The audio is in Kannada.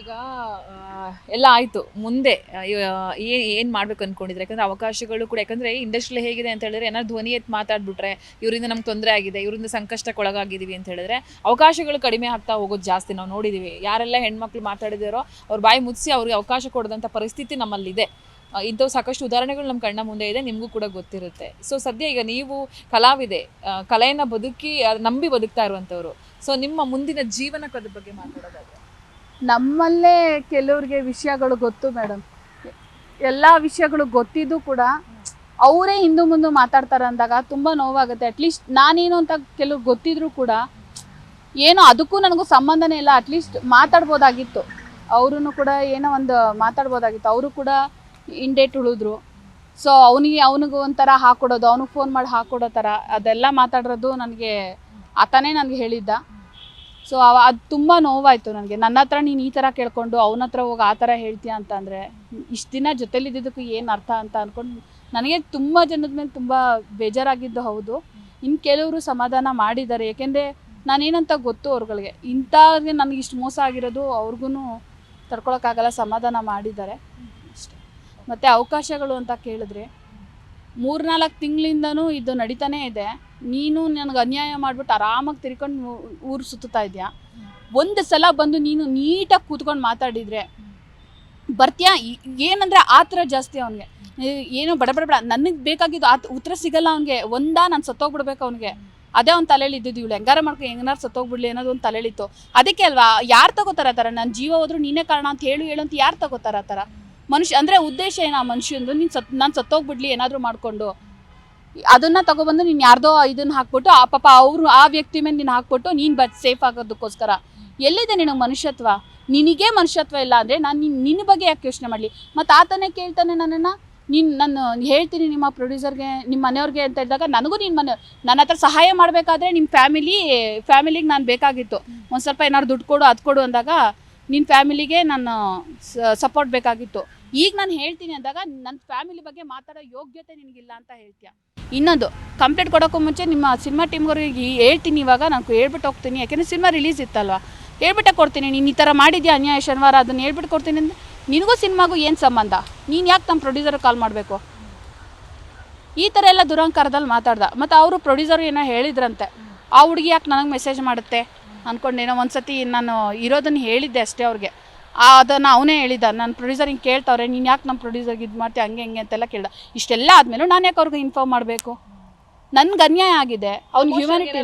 ಈಗ ಎಲ್ಲ ಆಯಿತು. ಮುಂದೆ ಏನು ಏನು ಮಾಡ್ಬೇಕು ಅನ್ಕೊಂಡಿದ್ರೆ? ಯಾಕಂದ್ರೆ ಅವಕಾಶಗಳು ಕೂಡ, ಯಾಕಂದ್ರೆ ಇಂಡಸ್ಟ್ರಿ ಹೇಗಿದೆ ಅಂತ ಹೇಳಿದ್ರೆ ಏನಾದ್ರು ಧ್ವನಿ ಎತ್ತು ಮಾತಾಡ್ಬಿಟ್ರೆ, ಇವರಿಂದ ನಮ್ಗೆ ತೊಂದರೆ ಆಗಿದೆ, ಇವರಿಂದ ಸಂಕಷ್ಟಕ್ಕೆ ಒಳಗಾಗಿದೀವಿ ಅಂತ ಹೇಳಿದ್ರೆ ಅವಕಾಶಗಳು ಕಡಿಮೆ ಆಗ್ತಾ ಹೋಗೋದು ಜಾಸ್ತಿ ನಾವು ನೋಡಿದ್ದೀವಿ ಯಾರೆಲ್ಲ ಹೆಣ್ಮಕ್ಳು ಮಾತಾಡಿದಾರೋ, ಅವ್ರ ಬಾಯಿ ಮುಚ್ಚಿ ಅವ್ರಿಗೆ ಅವಕಾಶ ಕೊಡದಂಥ ಪರಿಸ್ಥಿತಿ ನಮ್ಮಲ್ಲಿದೆ. ಇಂಥವು ಸಾಕಷ್ಟು ಉದಾಹರಣೆಗಳು ನಮ್ಮ ಕಣ್ಣ ಮುಂದೆ ಇದೆ, ನಿಮಗೂ ಕೂಡ ಗೊತ್ತಿರುತ್ತೆ. ಸೊ ಸದ್ಯ ಈಗ ನೀವು ಕಲಾವಿದೆ ಕಲೆಯನ್ನು ಬದುಕಿ ನಂಬಿ ಬದುಕ್ತಾ ಇರುವಂಥವ್ರು. ಸೊ ನಿಮ್ಮ ಮುಂದಿನ ಜೀವನಕ್ಕದ ಬಗ್ಗೆ ಮಾತಾಡೋದಾದ್ರೆ. ನಮ್ಮಲ್ಲೇ ಕೆಲವ್ರಿಗೆ ವಿಷಯಗಳು ಗೊತ್ತು ಮೇಡಮ್. ಎಲ್ಲ ವಿಷಯಗಳು ಗೊತ್ತಿದ್ದು ಕೂಡ ಅವರೇ ಹಿಂದು ಮುಂದೆ ಮಾತಾಡ್ತಾರೆ ಅಂದಾಗ ತುಂಬ ನೋವಾಗುತ್ತೆ. ಅಟ್ಲೀಸ್ಟ್ ನಾನೇನು ಅಂತ ಕೆಲವ್ರು ಗೊತ್ತಿದ್ರು ಕೂಡ ಏನೋ ಅದಕ್ಕೂ ನನಗೂ ಸಂಬಂಧನೇ ಇಲ್ಲ. ಅಟ್ಲೀಸ್ಟ್ ಮಾತಾಡ್ಬೋದಾಗಿತ್ತು. ಅವರು ಕೂಡ ಏನೋ ಒಂದು ಮಾತಾಡ್ಬೋದಾಗಿತ್ತು. ಅವರು ಕೂಡ ಇಂಡೇಟ್ ಉಳಿದ್ರು. ಸೊ ಅವನಿಗೆ ಅವನಿಗೆ ಒಂಥರ ಹಾಕೊಡೋದು, ಅವನಿಗೆ ಫೋನ್ ಮಾಡಿ ಹಾಕೊಡೋ ಥರ ಅದೆಲ್ಲ ಮಾತಾಡಿರೋದು ನನಗೆ ಆತನೇ ನನಗೆ ಹೇಳಿದ್ದ. ಸೊ ಅದು ತುಂಬ ನೋವಾಯಿತು ನನಗೆ. ನನ್ನ ಹತ್ರ ನೀನು ಈ ಥರ ಕೇಳ್ಕೊಂಡು ಅವನ ಹತ್ರ ಹೋಗಿ ಆ ಥರ ಹೇಳ್ತೀಯ ಅಂತಂದರೆ, ಇಷ್ಟು ದಿನ ಜೊತೆಲಿದ್ದಿದ್ದಕ್ಕೂ ಏನು ಅರ್ಥ ಅಂತ ಅಂದ್ಕೊಂಡು ನನಗೆ ತುಂಬ ಜನದ ಮೇಲೆ ತುಂಬ ಬೇಜಾರಾಗಿದ್ದು ಹೌದು. ಇನ್ನು ಕೆಲವರು ಸಮಾಧಾನ ಮಾಡಿದ್ದಾರೆ. ಏಕೆಂದರೆ ನಾನೇನಂತ ಗೊತ್ತು ಅವ್ರುಗಳಿಗೆ. ಇಂಥವ್ರಿಗೆ ನನಗೆ ಇಷ್ಟು ಮೋಸ ಆಗಿರೋದು ಅವ್ರಿಗೂ ತಡ್ಕೊಳಕ್ಕಾಗಲ್ಲ, ಸಮಾಧಾನ ಮಾಡಿದ್ದಾರೆ. ಅಷ್ಟೇ. ಮತ್ತು ಅವಕಾಶಗಳು ಅಂತ ಕೇಳಿದ್ರೆ ಮೂರ್ನಾಲ್ಕು ತಿಂಗಳಿಂದನೂ ಇದು ನಡೀತಾನೇ ಇದೆ. ನೀನು ನನಗೆ ಅನ್ಯಾಯ ಮಾಡಿಬಿಟ್ಟು ಆರಾಮಾಗಿ ತಿರ್ಕೊಂಡು ಊರು ಸುತ್ತಾ ಇದೆಯಾ? ಒಂದು ಸಲ ಬಂದು ನೀನು ನೀಟಾಗಿ ಕೂತ್ಕೊಂಡು ಮಾತಾಡಿದರೆ ಬರ್ತೀಯಾ? ಏನಂದರೆ ಆ ಥರ ಜಾಸ್ತಿ ಅವನಿಗೆ. ಏನು ಬಡ ಬಡ ನನಗೆ ಬೇಕಾಗಿದ್ದು ಆ ಉತ್ತರ ಸಿಗಲ್ಲ ಅವನಿಗೆ. ಒಂದಾ ನಾನು ಸತ್ತೋಗ್ಬಿಡ್ಬೇಕು ಅವನಿಗೆ. ಅದೇ ಅವ್ನ ತಲೆಯಲ್ಲಿ ಇದ್ದಿದ್ದು ಇವಳು. ಹೆಂಗಾರ ಮಾಡ್ಕೊ ಹೆಂಗಾರು ಸತ್ತೋಗ್ಬಿಡ್ಲಿ ಅನ್ನೋದು ಒಂದು ತಲೆಯಲ್ಲಿತ್ತು ಅದಕ್ಕೆ ಅಲ್ವಾ, ಯಾರು ತಗೋತಾರೆ ಆ ಥರ? ನನ್ನ ಜೀವ ಹೋದ್ರು ನೀನೇ ಕಾರಣ ಅಂತ ಹೇಳು ಹೇಳು ಅಂತ ಯಾರು ತಗೋತಾರೆ ಆ ಥರ? ಮನುಷ್ಯ, ಅಂದರೆ ಉದ್ದೇಶ ಏನು ಆ ಮನುಷ್ಯಂದು? ನೀನು ಸತ್, ನಾನು ಸತ್ತೋಗ್ಬಿಡ್ಲಿ ಏನಾದರೂ ಮಾಡಿಕೊಂಡು. ಅದನ್ನ ತಗೊಬಂದು ನೀನು ಯಾರ್ದೋ ಇದನ್ನ ಹಾಕ್ಬಿಟ್ಟು, ಆ ಪಾಪ ಅವರು ಆ ವ್ಯಕ್ತಿ ಮೇಲೆ ನೀನು ಹಾಕ್ಬಿಟ್ಟು ನೀನು ಬ ಸೇಫ್ ಆಗೋದಕ್ಕೋಸ್ಕರ. ಎಲ್ಲಿದೆ ನಿನಗೆ ಮನುಷ್ಯತ್ವ? ನಿನಗೆ ಮನುಷ್ಯತ್ವ ಇಲ್ಲ ಅಂದರೆ ನಾನು ನಿನ್ನ ನಿನ್ನ ಬಗ್ಗೆ ಯಾಕೆ ಯೋಚನೆ ಮಾಡಲಿ? ಮತ್ತು ಆತನೇ ಕೇಳ್ತಾನೆ ನನ್ನನ್ನು? ನೀನು ನಾನು, ಹೇಳ್ತೀನಿ ನಿಮ್ಮ ಪ್ರೊಡ್ಯೂಸರ್ಗೆ ನಿಮ್ಮ ಮನೆಯವ್ರಿಗೆ ಅಂತ ಹೇಳಿದಾಗ ನನಗೂ ನಿನ್ನ ಮನೆ, ನನ್ನ ಹತ್ರ ಸಹಾಯ ಮಾಡಬೇಕಾದ್ರೆ ನಿಮ್ಮ ಫ್ಯಾಮಿಲಿ ಫ್ಯಾಮಿಲಿಗೆ ನಾನು ಬೇಕಾಗಿತ್ತು. ಒಂದು ಸ್ವಲ್ಪ ಏನಾದ್ರು ದುಡ್ಡು ಕೊಡು, ಅದು ಕೊಡು ಅಂದಾಗ ನಿನ್ನ ಫ್ಯಾಮಿಲಿಗೆ ನಾನು ಸಪೋರ್ಟ್ ಬೇಕಾಗಿತ್ತು. ಈಗ ನಾನು ಹೇಳ್ತೀನಿ ಅಂದಾಗ ನನ್ನ ಫ್ಯಾಮಿಲಿ ಬಗ್ಗೆ ಮಾತಾಡೋ ಯೋಗ್ಯತೆ ನಿನಗಿಲ್ಲ ಅಂತ ಹೇಳ್ತೀಯ? ಇನ್ನೊಂದು ಕಂಪ್ಲೇಂಟ್ ಕೊಡೋಕ್ಕೂ ಮುಂಚೆ ನಿಮ್ಮ ಸಿನಿಮಾ ಟೀಮ್ಗೋರಿಗೆ ಹೇಳ್ತೀನಿ ಇವಾಗ, ನಾನು ಹೇಳ್ಬಿಟ್ಟು ಹೋಗ್ತೀನಿ. ಯಾಕೆಂದರೆ ಸಿನಿಮಾ ರಿಲೀಸ್ ಇತ್ತಲ್ವಾ? ಹೇಳ್ಬಿಟ್ಟೆ ಕೊಡ್ತೀನಿ. ನೀನು ಈ ಥರ ಮಾಡಿದ್ಯಾ ಅನ್ಯಾಯ ಶನಿವಾರ? ಅದನ್ನು ಹೇಳ್ಬಿಟ್ಟು ಕೊಡ್ತೀನಿ ಅಂದರೆ ನಿನಗೂ ಸಿನಿಮಾಗೂ ಏನು ಸಂಬಂಧ? ನೀನು ಯಾಕೆ ನಮ್ಮ ಪ್ರೊಡ್ಯೂಸರ್ಗೆ ಕಾಲ್ ಮಾಡಬೇಕು? ಈ ಥರ ಎಲ್ಲ ದುರಂಕಾರದಲ್ಲಿ ಮಾತಾಡ್ದ. ಮತ್ತು ಅವರು ಪ್ರೊಡ್ಯೂಸರ್ ಏನೋ ಹೇಳಿದ್ರಂತೆ. ಆ ಹುಡುಗಿ ಯಾಕೆ ನನಗೆ ಮೆಸೇಜ್ ಮಾಡುತ್ತೆ? ಅಂದ್ಕೊಂಡೇನೋ ಒಂದು ಸತಿ ನಾನು ಇರೋದನ್ನು ಹೇಳಿದ್ದೆ ಅಷ್ಟೇ ಅವ್ರಿಗೆ. ಅದನ್ನು ಅವನೇ ಹೇಳಿದ. ನಾನು ಪ್ರೊಡ್ಯೂಸರ್ ಹಿಂಗೆ ಕೇಳ್ತವ್ರೆ ನೀನು ಯಾಕೆ ನಮ್ಮ ಪ್ರೊಡ್ಯೂಸರ್ಗೆ ಇದು ಮಾಡ್ತೀಯ ಹಂಗೆ ಹಂಗೆ ಅಂತೆಲ್ಲ ಕೇಳ್ದ. ಇಷ್ಟೆಲ್ಲ ಆದ್ಮೇಲೆ ನಾನು ಯಾಕೆ ಅವ್ರಿಗೆ ಇನ್ಫಾರ್ಮ್ ಮಾಡಬೇಕು? ನನ್ಗೆ ಅನ್ಯಾಯ ಆಗಿದೆ. ಅವ್ನು ಹ್ಯೂಮ್ಯಾನಿಟಿ